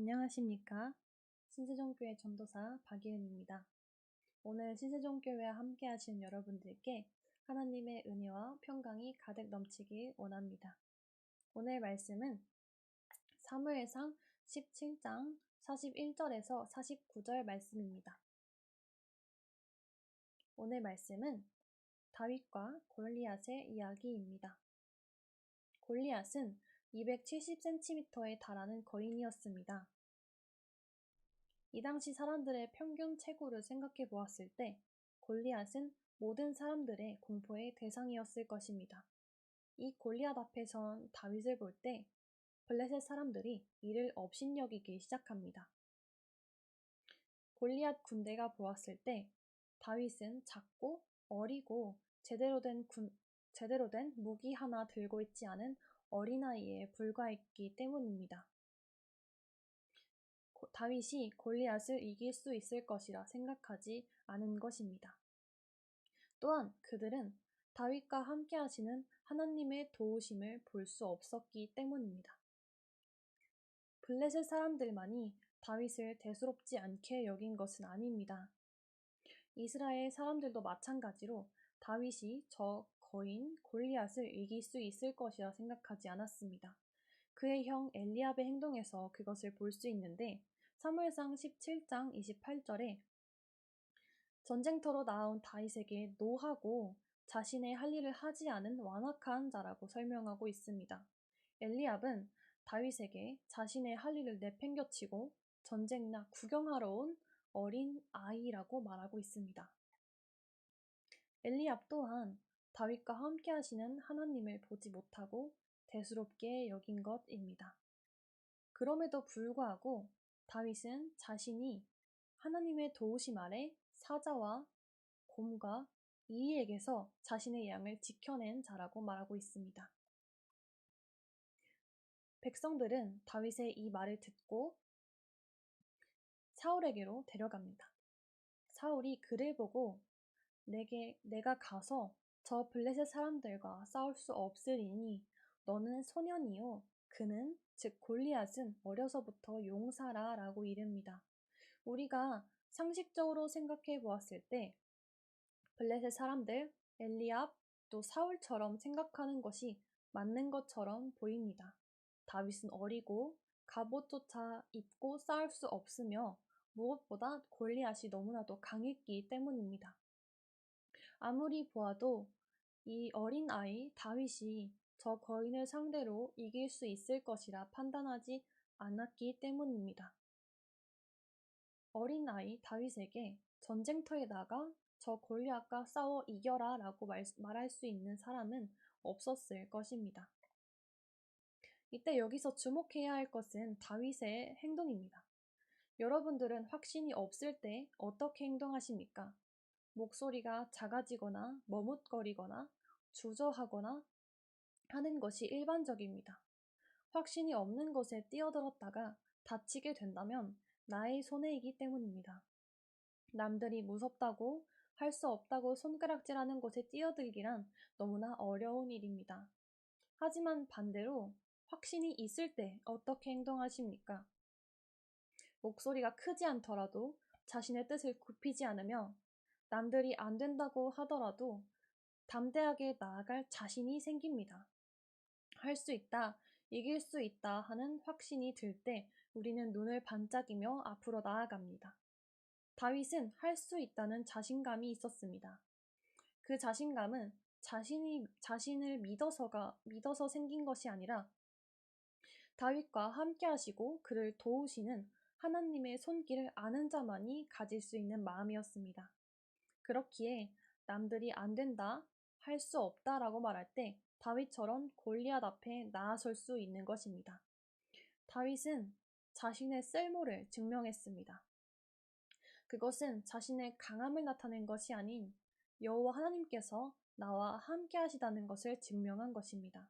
안녕하십니까. 신세종교회 전도사 박예은입니다. 오늘 신세종교회와 함께 하신 여러분들께 하나님의 은혜와 평강이 가득 넘치길 원합니다. 오늘 말씀은 사무엘상 17장 41절에서 49절 말씀입니다. 오늘 말씀은 다윗과 골리앗의 이야기입니다. 골리앗은 270cm에 달하는 거인이었습니다. 이 당시 사람들의 평균 체구를 생각해 보았을 때 골리앗은 모든 사람들의 공포의 대상이었을 것입니다. 이 골리앗 앞에 선 다윗을 볼 때 블레셋 사람들이 이를 업신여기기 시작합니다. 골리앗 군대가 보았을 때 다윗은 작고 어리고 제대로 된 군, 제대로 된 무기 하나 들고 있지 않은 어린아이에 불과했기 때문입니다. 다윗이 골리앗을 이길 수 있을 것이라 생각하지 않은 것입니다. 또한 그들은 다윗과 함께 하시는 하나님의 도우심을 볼 수 없었기 때문입니다. 블레셋 사람들만이 다윗을 대수롭지 않게 여긴 것은 아닙니다. 이스라엘 사람들도 마찬가지로 다윗이 저 거인 골리앗을 이길 수 있을 것이라 생각하지 않았습니다. 그의 형 엘리압의 행동에서 그것을 볼 수 있는데 사무엘상 17장 28절에 전쟁터로 나온 다윗에게 노하고 자신의 할 일을 하지 않은 완악한 자라고 설명하고 있습니다. 엘리압은 다윗에게 자신의 할 일을 내팽겨치고 전쟁이나 구경하러 온 어린 아이라고 말하고 있습니다. 엘리압 또한 다윗과 함께 하시는 하나님을 보지 못하고 대수롭게 여긴 것입니다. 그럼에도 불구하고 다윗은 자신이 하나님의 도우심 아래 사자와 곰과 이리에게서 자신의 양을 지켜낸 자라고 말하고 있습니다. 백성들은 다윗의 이 말을 듣고 사울에게로 데려갑니다. 사울이 그를 보고 내게 내가 가서 저 블레셋 사람들과 싸울 수 없으리니 너는 소년이요 그는 즉 골리앗은 어려서부터 용사라 라고 이릅니다. 우리가 상식적으로 생각해 보았을 때 블레셋 사람들 엘리압 또 사울처럼 생각하는 것이 맞는 것처럼 보입니다. 다윗은 어리고 갑옷조차 입고 싸울 수 없으며 무엇보다 골리앗이 너무나도 강했기 때문입니다. 아무리 보아도 이 어린 아이 다윗이 저 거인을 상대로 이길 수 있을 것이라 판단하지 않았기 때문입니다. 어린 아이 다윗에게 전쟁터에 나가 저 골리앗과 싸워 이겨라 라고 말, 말할 수 있는 사람은 없었을 것입니다. 이때 여기서 주목해야 할 것은 다윗의 행동입니다. 여러분들은 확신이 없을 때 어떻게 행동하십니까? 목소리가 작아지거나 머뭇거리거나 주저하거나 하는 것이 일반적입니다. 확신이 없는 것에 뛰어들었다가 다치게 된다면 나의 손해이기 때문입니다. 남들이 무섭다고 할 수 없다고 손가락질하는 곳에 뛰어들기란 너무나 어려운 일입니다. 하지만 반대로 확신이 있을 때 어떻게 행동하십니까? 목소리가 크지 않더라도 자신의 뜻을 굽히지 않으며 남들이 안 된다고 하더라도 담대하게 나아갈 자신이 생깁니다. 할 수 있다, 이길 수 있다 하는 확신이 들 때 우리는 눈을 반짝이며 앞으로 나아갑니다. 다윗은 할 수 있다는 자신감이 있었습니다. 그 자신감은 자신이 자신을 믿어서가 믿어서 생긴 것이 아니라 다윗과 함께 하시고 그를 도우시는 하나님의 손길을 아는 자만이 가질 수 있는 마음이었습니다. 그렇기에 남들이 안 된다, 할 수 없다라고 말할 때 다윗처럼 골리앗 앞에 나아설 수 있는 것입니다. 다윗은 자신의 쓸모를 증명했습니다. 그것은 자신의 강함을 나타낸 것이 아닌 여호와 하나님께서 나와 함께 하시다는 것을 증명한 것입니다.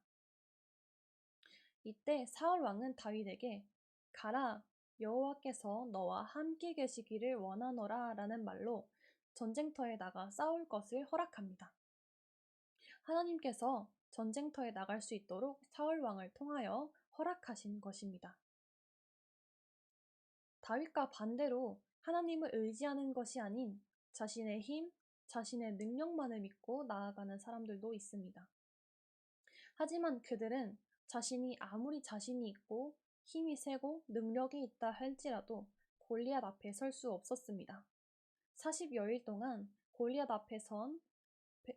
이때 사울 왕은 다윗에게 가라 여호와께서 너와 함께 계시기를 원하노라라는 말로 전쟁터에 나가 싸울 것을 허락합니다. 하나님께서 전쟁터에 나갈 수 있도록 사울 왕을 통하여 허락하신 것입니다. 다윗과 반대로 하나님을 의지하는 것이 아닌 자신의 힘, 자신의 능력만을 믿고 나아가는 사람들도 있습니다. 하지만 그들은 자신이 아무리 자신이 있고 힘이 세고 능력이 있다 할지라도 골리앗 앞에 설 수 없었습니다. 40여일 동안 골리앗 앞에 선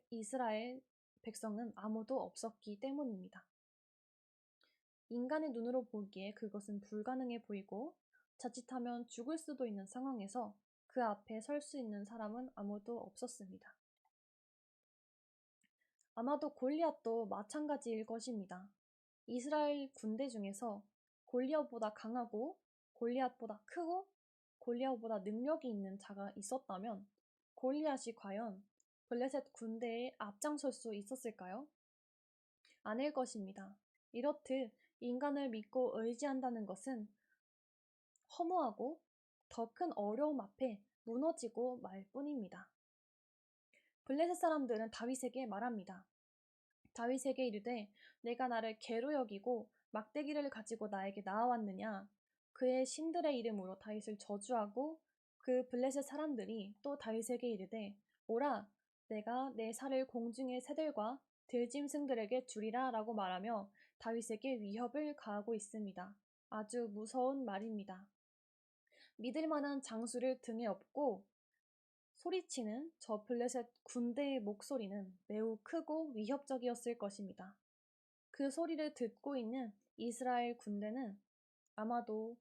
이스라엘 백성은 아무도 없었기 때문입니다. 인간의 눈으로 보기에 그것은 불가능해 보이고 자칫하면 죽을 수도 있는 상황에서 그 앞에 설 수 있는 사람은 아무도 없었습니다. 아마도 골리앗도 마찬가지일 것입니다. 이스라엘 군대 중에서 골리앗보다 강하고 골리앗보다 크고 골리앗보다 능력이 있는 자가 있었다면 골리앗이 과연 블레셋 군대에 앞장설 수 있었을까요? 아닐 것입니다. 이렇듯 인간을 믿고 의지한다는 것은 허무하고 더 큰 어려움 앞에 무너지고 말 뿐입니다. 블레셋 사람들은 다윗에게 말합니다. 다윗에게 이르되 내가 나를 개로 여기고 막대기를 가지고 나에게 나아왔느냐 그의 신들의 이름으로 다윗을 저주하고 그 블레셋 사람들이 또 다윗에게 이르되 오라 내가 내 살을 공중의 새들과 들짐승들에게 주리라 라고 말하며 다윗에게 위협을 가하고 있습니다. 아주 무서운 말입니다. 믿을 만한 장수를 등에 업고 소리치는 저 블레셋 군대의 목소리는 매우 크고 위협적이었을 것입니다. 그 소리를 듣고 있는 이스라엘 군대는 아마도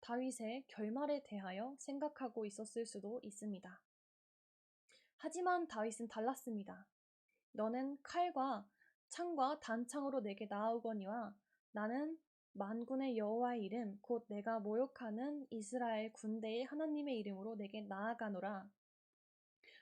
다윗의 결말에 대하여 생각하고 있었을 수도 있습니다. 하지만 다윗은 달랐습니다. 너는 칼과 창과 단창으로 내게 나아오거니와 나는 만군의 여호와의 이름 곧 내가 모욕하는 이스라엘 군대의 하나님의 이름으로 내게 나아가노라.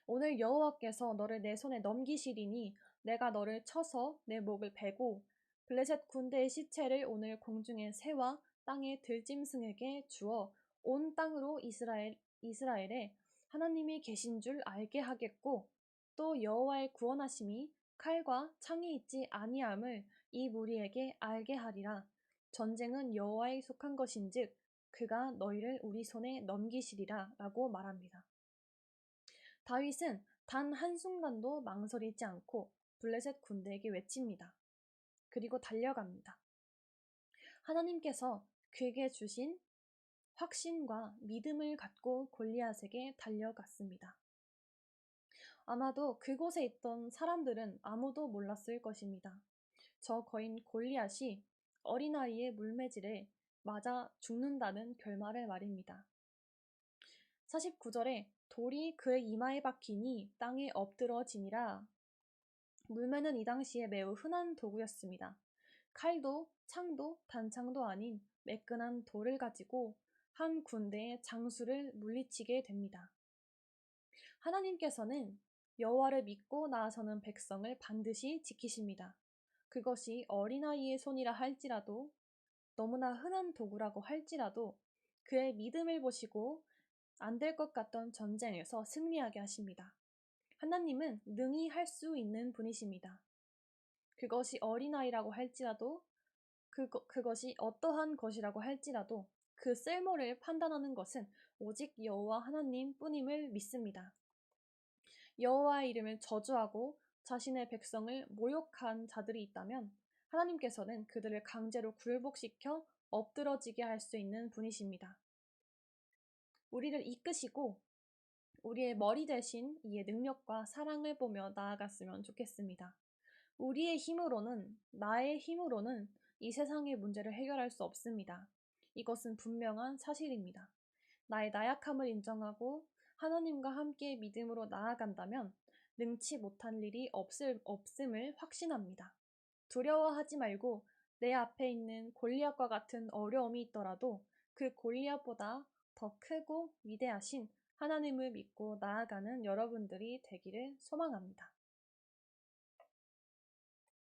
오늘 여호와께서 너를 내 손에 넘기시리니 내가 너를 쳐서 내 목을 베고 블레셋 군대의 시체를 오늘 공중의 새와 땅의 들짐승에게 주어 온 땅으로 이스라엘 이스라엘에 하나님이 계신 줄 알게 하겠고 또 여호와의 구원하심이 칼과 창이 있지 아니함을 이 무리에게 알게 하리라 전쟁은 여호와에 속한 것인즉 그가 너희를 우리 손에 넘기시리라라고 말합니다. 다윗은 단 한순간도 망설이지 않고 블레셋 군대에게 외칩니다. 그리고 달려갑니다. 하나님께서 그에게 주신 확신과 믿음을 갖고 골리앗에게 달려갔습니다. 아마도 그곳에 있던 사람들은 아무도 몰랐을 것입니다. 저 거인 골리앗이 어린아이의 물매질에 맞아 죽는다는 결말을 말입니다. 49절에 돌이 그의 이마에 박히니 땅에 엎드러지니라. 물매는 이 당시에 매우 흔한 도구였습니다. 칼도 창도 단창도 아닌 매끈한 돌을 가지고 한 군대의 장수를 물리치게 됩니다. 하나님께서는 여호와를 믿고 나아서는 백성을 반드시 지키십니다. 그것이 어린아이의 손이라 할지라도 너무나 흔한 도구라고 할지라도 그의 믿음을 보시고 안 될 것 같던 전쟁에서 승리하게 하십니다. 하나님은 능히 할 수 있는 분이십니다. 그것이 어린아이라고 할지라도 그거, 그것이 어떠한 것이라고 할지라도 그 쓸모를 판단하는 것은 오직 여호와 하나님 뿐임을 믿습니다. 여호와의 이름을 저주하고 자신의 백성을 모욕한 자들이 있다면 하나님께서는 그들을 강제로 굴복시켜 엎드러지게 할 수 있는 분이십니다. 우리를 이끄시고 우리의 머리 대신 이의 능력과 사랑을 보며 나아갔으면 좋겠습니다. 우리의 힘으로는, 나의 힘으로는 이 세상의 문제를 해결할 수 없습니다. 이것은 분명한 사실입니다. 나의 나약함을 인정하고 하나님과 함께 믿음으로 나아간다면 능치 못한 일이 없을, 없음을 확신합니다. 두려워하지 말고 내 앞에 있는 골리앗과 같은 어려움이 있더라도 그 골리앗보다 더 크고 위대하신 하나님을 믿고 나아가는 여러분들이 되기를 소망합니다.